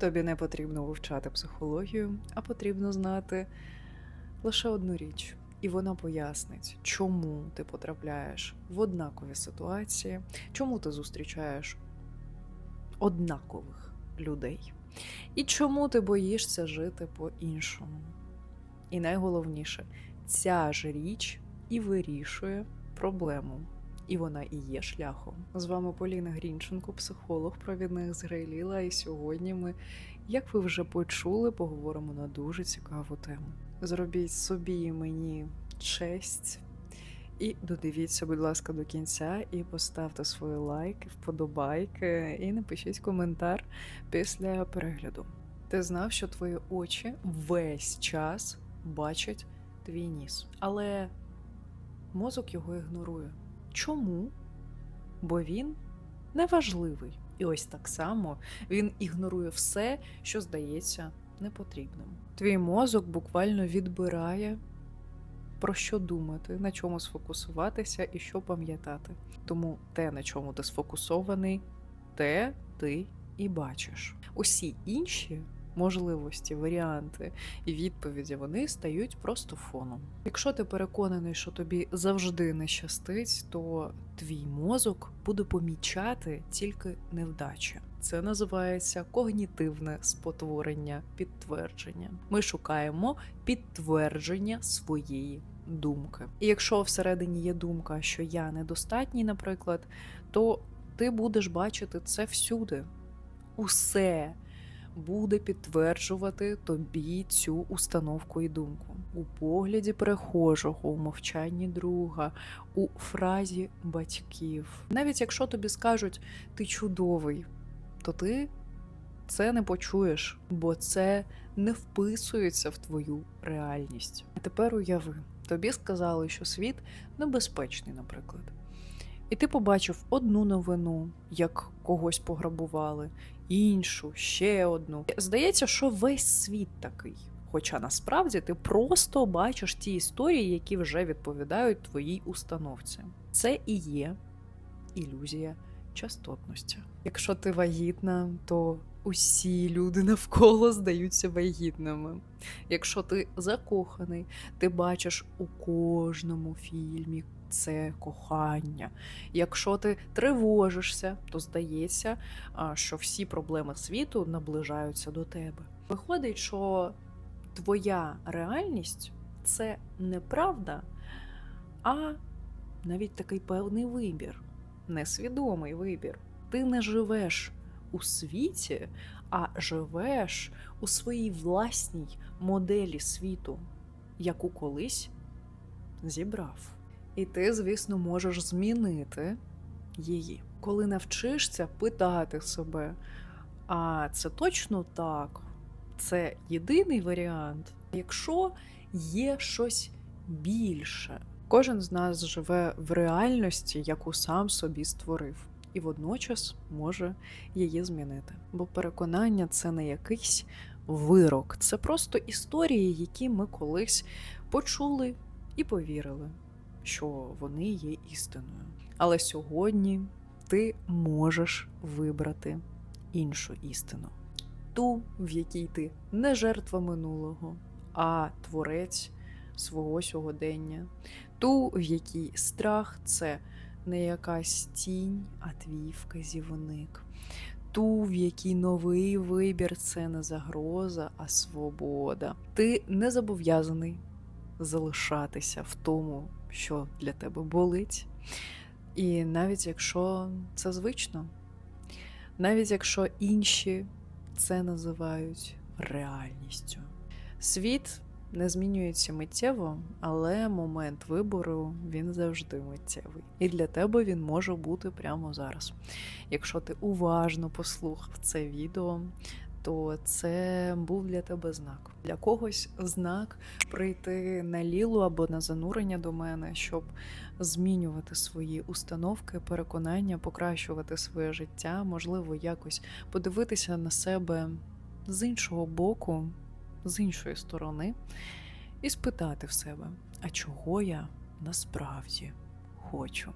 Тобі не потрібно вивчати психологію, а потрібно знати лише одну річ, і вона пояснить, чому ти потрапляєш в однакові ситуації, чому ти зустрічаєш однакових людей, і чому ти боїшся жити по-іншому. І найголовніше, ця ж річ і вирішує проблему. І вона і є шляхом. З вами Поліна Грінченко, психолог, провідник з Грейліла. І сьогодні ми, як ви вже почули, поговоримо на дуже цікаву тему. Зробіть собі і мені честь. І додивіться, будь ласка, до кінця і поставте свої лайки, вподобайки, і напишіть коментар після перегляду. Ти знав, що твої очі весь час бачать твій ніс, але мозок його ігнорує. Чому? Бо він неважливий. І ось так само він ігнорує все, що здається непотрібним. Твій мозок буквально відбирає про що думати, на чому сфокусуватися і що пам'ятати. Тому те, на чому ти сфокусований, те ти і бачиш. Усі інші можливості, варіанти і відповіді вони стають просто фоном. Якщо ти переконаний, що тобі завжди не щастить, то твій мозок буде помічати тільки невдачі. Це називається когнітивне спотворення підтвердження. Ми шукаємо підтвердження своєї думки. І якщо всередині є думка, що я недостатній, наприклад, то ти будеш бачити це всюди. Усе буде підтверджувати тобі цю установку і думку у погляді перехожого, у мовчанні друга, у фразі батьків. Навіть якщо тобі скажуть ти чудовий, то ти це не почуєш, бо це не вписується в твою реальність. А тепер уяви, тобі сказали, що світ небезпечний, наприклад. І ти побачив одну новину, як когось пограбували, іншу, ще одну. Здається, що весь світ такий. Хоча насправді ти просто бачиш ті історії, які вже відповідають твоїй установці. Це і є ілюзія частотності. Якщо ти вагітна, то усі люди навколо здаються вагітними. Якщо ти закоханий, ти бачиш у кожному фільмі це кохання. Якщо ти тривожишся, то здається, що всі проблеми світу наближаються до тебе. Виходить, що твоя реальність це не правда, а навіть такий певний вибір, несвідомий вибір. Ти не живеш у світі, а живеш у своїй власній моделі світу, яку колись зібрав. І ти, звісно, можеш змінити її. Коли навчишся питати себе, а це точно так, це єдиний варіант. Якщо є щось більше, кожен з нас живе в реальності, яку сам собі створив, і водночас може її змінити. Бо переконання це не якийсь вирок, це просто історії, які ми колись почули і повірили що вони є істиною. Але сьогодні ти можеш вибрати іншу істину, ту, в якій ти не жертва минулого, а творець свого сьогодення, ту, в якій страх це не якась тінь, а твій вказівник. Ту, в якій новий вибір це не загроза, а свобода. Ти не зобов'язаний залишатися в тому, що для тебе болить. І навіть якщо це звично, навіть якщо інші це називають реальністю. Світ не змінюється миттєво, але момент вибору він завжди миттєвий. І для тебе він може бути прямо зараз. Якщо ти уважно послухав це відео, то це був для тебе знак. Для когось знак прийти на лілу або на занурення до мене, щоб змінювати свої установки, переконання, покращувати своє життя, можливо, якось подивитися на себе з іншого боку, з іншої сторони, і спитати в себе, а чого я насправді хочу.